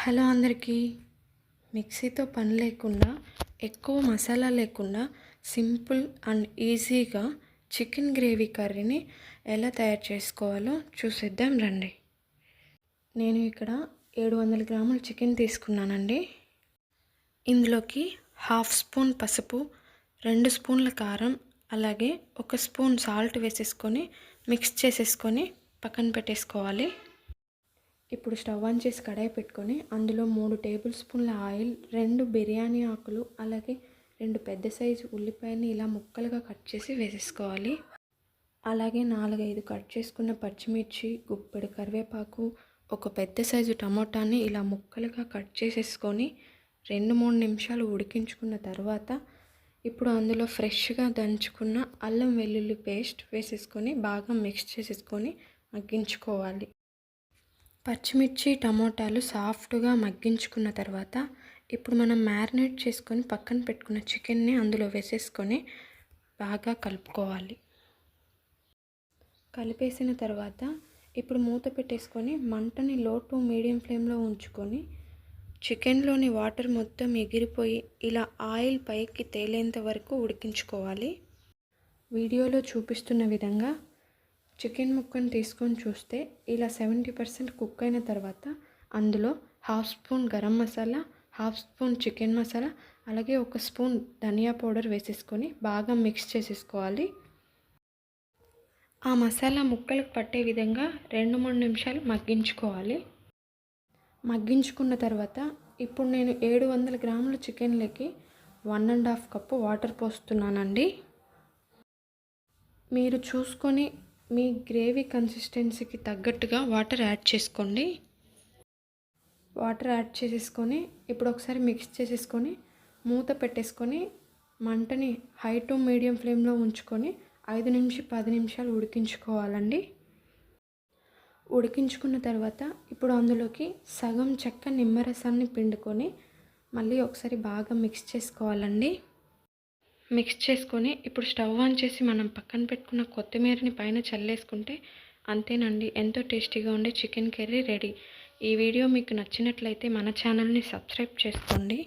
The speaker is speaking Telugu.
హలో అందరికీ. మిక్సీతో పని లేకుండా ఎక్కువ మసాలా లేకుండా సింపుల్ అండ్ ఈజీగా చికెన్ గ్రేవీ కర్రీని ఎలా తయారు చేసుకోవాలో చూసేద్దాం రండి. నేను ఇక్కడ ఏడు వందల గ్రాముల చికెన్ తీసుకున్నానండి. ఇందులోకి హాఫ్ స్పూన్ పసుపు రెండు స్పూన్ల కారం అలాగే ఒక స్పూన్ సాల్ట్ వేసేసుకొని మిక్స్ చేసేసుకొని పక్కన పెట్టేసుకోవాలి. ఇప్పుడు స్టవ్ ఆన్ చేసి కడాయి పెట్టుకొని అందులో మూడు టేబుల్ స్పూన్ల ఆయిల్ రెండు బిర్యానీ ఆకులు అలాగే రెండు పెద్ద సైజు ఉల్లిపాయని ఇలా ముక్కలుగా కట్ చేసి వేసేసుకోవాలి. అలాగే నాలుగైదు కట్ చేసుకున్న పచ్చిమిర్చి గుప్పెడు కరివేపాకు ఒక పెద్ద సైజు టమోటాని ఇలా ముక్కలుగా కట్ చేసేసుకొని రెండు మూడు నిమిషాలు ఉడికించుకున్న తర్వాత ఇప్పుడు అందులో ఫ్రెష్గా దంచుకున్న అల్లం వెల్లుల్లి పేస్ట్ వేసేసుకొని బాగా మిక్స్ చేసేసుకొని మగ్గించుకోవాలి. పచ్చిమిర్చి టమోటాలు సాఫ్ట్గా మగ్గించుకున్న తర్వాత ఇప్పుడు మనం మ్యారినేట్ చేసుకొని పక్కన పెట్టుకున్న చికెన్ని అందులో వేసేసుకొని బాగా కలుపుకోవాలి. కలిపేసిన తర్వాత ఇప్పుడు మూత పెట్టేసుకొని మంటని లో టు మీడియం ఫ్లేమ్లో ఉంచుకొని చికెన్లోని వాటర్ మొత్తం ఎగిరిపోయి ఇలా ఆయిల్ పైకి తేలేంత వరకు ఉడికించుకోవాలి. వీడియోలో చూపిస్తున్న విధంగా చికెన్ ముక్కను తీసుకొని చూస్తే ఇలా సెవెంటీ పర్సెంట్ కుక్ అయిన తర్వాత అందులో half spoon garam masala half spoon chicken masala అలాగే ఒక స్పూన్ ధనియా పౌడర్ వేసేసుకొని బాగా మిక్స్ చేసేసుకోవాలి. ఆ మసాలా ముక్కలకు పట్టే విధంగా రెండు మూడు నిమిషాలు మగ్గించుకోవాలి. మగ్గించుకున్న తర్వాత ఇప్పుడు నేను ఏడు వందల గ్రాముల చికెన్లకి one and half cup water పోస్తున్నానండి. మీరు చూసుకొని మీ గ్రేవీ కన్సిస్టెన్సీకి తగ్గట్టుగా వాటర్ యాడ్ చేసుకోండి. వాటర్ యాడ్ చేసేసుకొని ఇప్పుడు ఒకసారి మిక్స్ చేసేసుకొని మూత పెట్టేసుకొని మంటని హై టు మీడియం ఫ్లేమ్లో ఉంచుకొని ఐదు నిమిషం పది నిమిషాలు ఉడికించుకోవాలండి. ఉడికించుకున్న తర్వాత ఇప్పుడు అందులోకి సగం చెక్క నిమ్మరసాన్ని పిండుకొని మళ్ళీ ఒకసారి బాగా మిక్స్ చేసుకోవాలండి. మిక్స్ చేసుకొని ఇప్పుడు స్టవ్ ఆన్ చేసి మనం పక్కన పెట్టుకున్న కొత్తిమీరని పైన చల్లేసుకుంటే అంతేనండి. ఎంతో టేస్టీగా ఉండే చికెన్ కర్రీ రెడీ. ఈ వీడియో మీకు నచ్చినట్లయితే మన ఛానల్ని సబ్స్క్రైబ్ చేసుకోండి.